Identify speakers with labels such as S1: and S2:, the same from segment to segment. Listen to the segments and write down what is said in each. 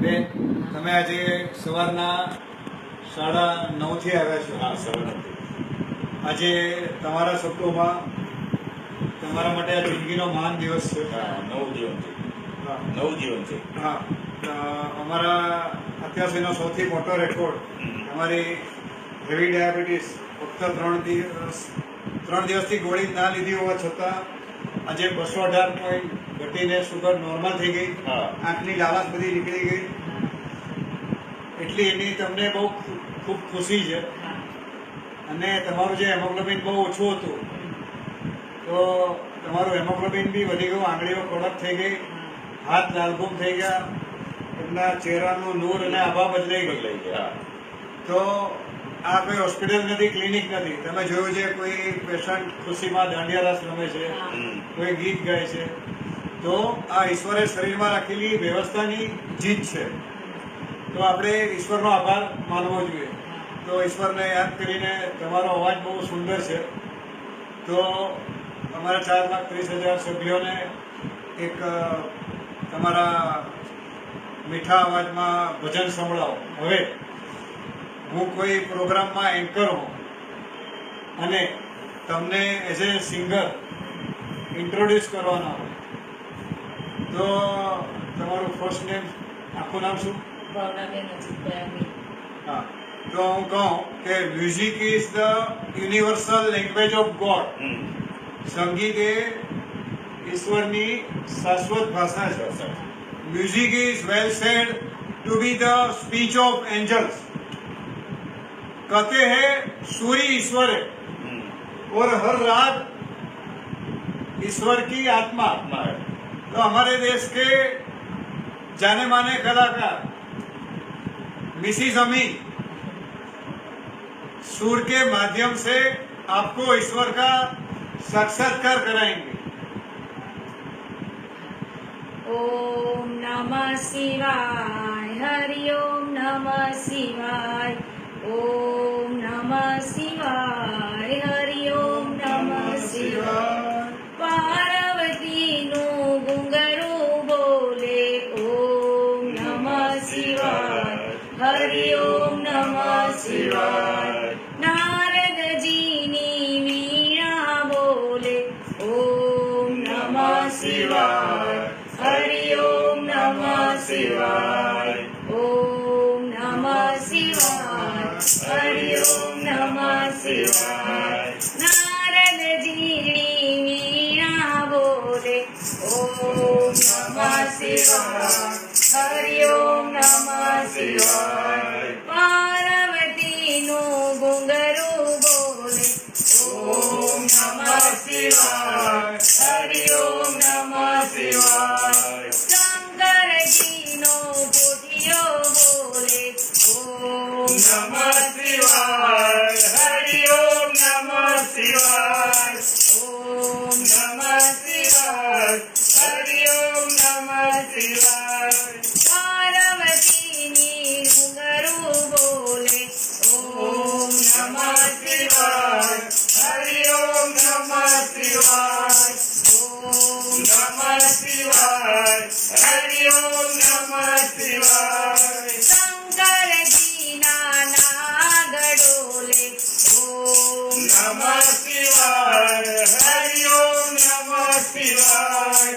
S1: બેન તમે આજે સવારના સાડા નવથી આવ્યા છો?
S2: હા સવારે
S1: આજે તમારા શબ્દોમાં તમારા માટે આ જિંદગીનો મહાન દિવસ છે.
S2: નવ જીવન છે.
S1: હા.
S2: નવ જીવન છે.
S1: હા. અમારા અત્યાર સુધીનો સૌથી મોટો રેકોર્ડ અમારી હેવી ડાયાબિટીસ ફક્ત ત્રણ દિવસ ત્રણ દિવસથી ગોળી ના લીધી હોવા છતાં આજે બસો અઢાર પોઈન્ટ ઘટીને સુગર નોર્મલ થઈ ગઈ. આંખની લાલાશ બધી નીકળી ગઈ. એટલી એની તમને બહુ ખૂબ ખુશી છે. અને તમારું જે હેમોગ્લોબિન બહુ ઓછું હતું તો તમારું હેમોગ્લોબિન બી વધી ગયું આંગળીઓ કડક થઈ ગઈ હાથ લાલઘૂમ થઈ ગયા એમના ચહેરાનું નૂર અને આભા બદલાઈ ગયો
S2: બદલાઈ ગયા
S1: તો આ કોઈ હોસ્પિટલ નથી ક્લિનિક નથી. તમે જોયું છે કોઈ પેશન્ટ ખુશીમાં દાંડિયા રસ રમે છે કોઈ ગીત ગાય છે. તો આ ઈશ્વરે શરીરમાં રાખેલી વ્યવસ્થાની જીત છે, તો આપણે ઈશ્વરનો આભાર માનવો જોઈએ. તો ઈશ્વરને યાદ કરીને તમારો અવાજ બહુ સુંદર છે. તો અમારા ચાર લાખ ત્રીસ હજાર સભ્યોને એક તમારા મીઠા અવાજમાં ભજન સંભળાવો. હવે હું કોઈ પ્રોગ્રામમાં એન્કર હોઉં અને તમને એઝ એ સિંગર ઇન્ટ્રોડ્યુસ કરવાનો તો તમારું ફર્સ્ટ નેમ આખું નામ શું
S3: ભાવનાબેન અજીતભાઈ
S1: હા તો હું કહું કે music is the universal language of god
S2: hmm.
S1: સંગીત એ ઈશ્વરની શાશ્વત ભાષા છે music is well said to be the speech of angels कहते हैं सूर्य ईश्वर है
S2: હમ.
S1: और हर रात ईश्वर की आत्मा
S2: આત્મા હે.
S1: तो हमारे देश के जाने माने कलाकार, मिसिस अमी, सूर के माध्यम से आपको ईश्वर का साक्षात्कार कराएँगे।
S3: ओम नमः शिवाय, हरि ओम नमः शिवाय, ओम Shiva. Hari Om Namah Shivaya. வாழ்வார் பார்வதி நீர் உணரும் போலே ஓம் நம சிவாய். ஹரி ஓம் நம சிவாய். ஓம் நம சிவாய். ஹரி ஓம் நம சிவாய். சங்கர ஜீனானாகடோலே ஓம் நம சிவாய். ஹரி ஓம் நம சிவாய்.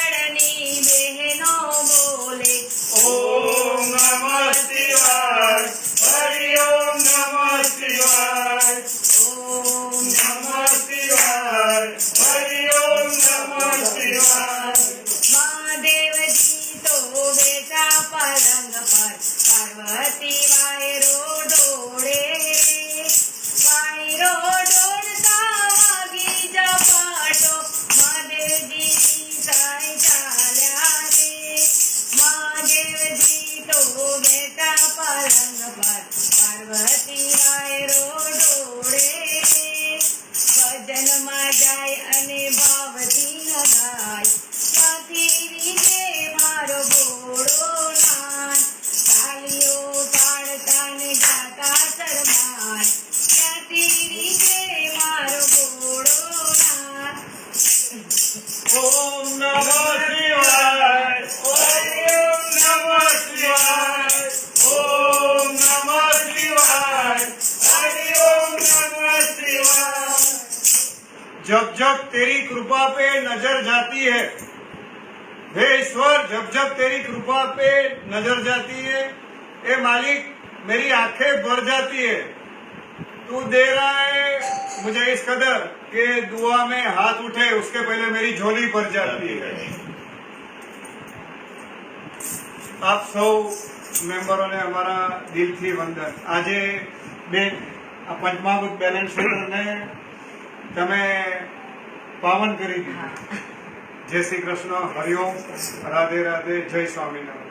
S3: પર પાર્વતી વાયરો ડોળે, વાયરો ડોળતા વાગી જપાટો મહાદેવજી સાઈ ચાલ્યા રે મહાદેવજી તો બેટા પલંગ પર.
S1: जब जब तेरी कृपा पे नजर जाती है हे ईश्वर जब जब तेरी कृपा पे नजर जाती है ए मालिक मेरी आंखें भर जाती है तू दे रहा है मुझे इस कदर कि दुआ में हाथ उठे उसके पहले मेरी झोली भर जाती है આપ સૌ મેમ્બરોને અમારા દિલથી વંદન આજે બેન આ પંચમહાભૂત બેલેન્સ શીટરને તમે પાવન કરી દીધું. જય શ્રી કૃષ્ણ. હરિઓમ રાધે રાધે. જય સ્વામિનારાયણ.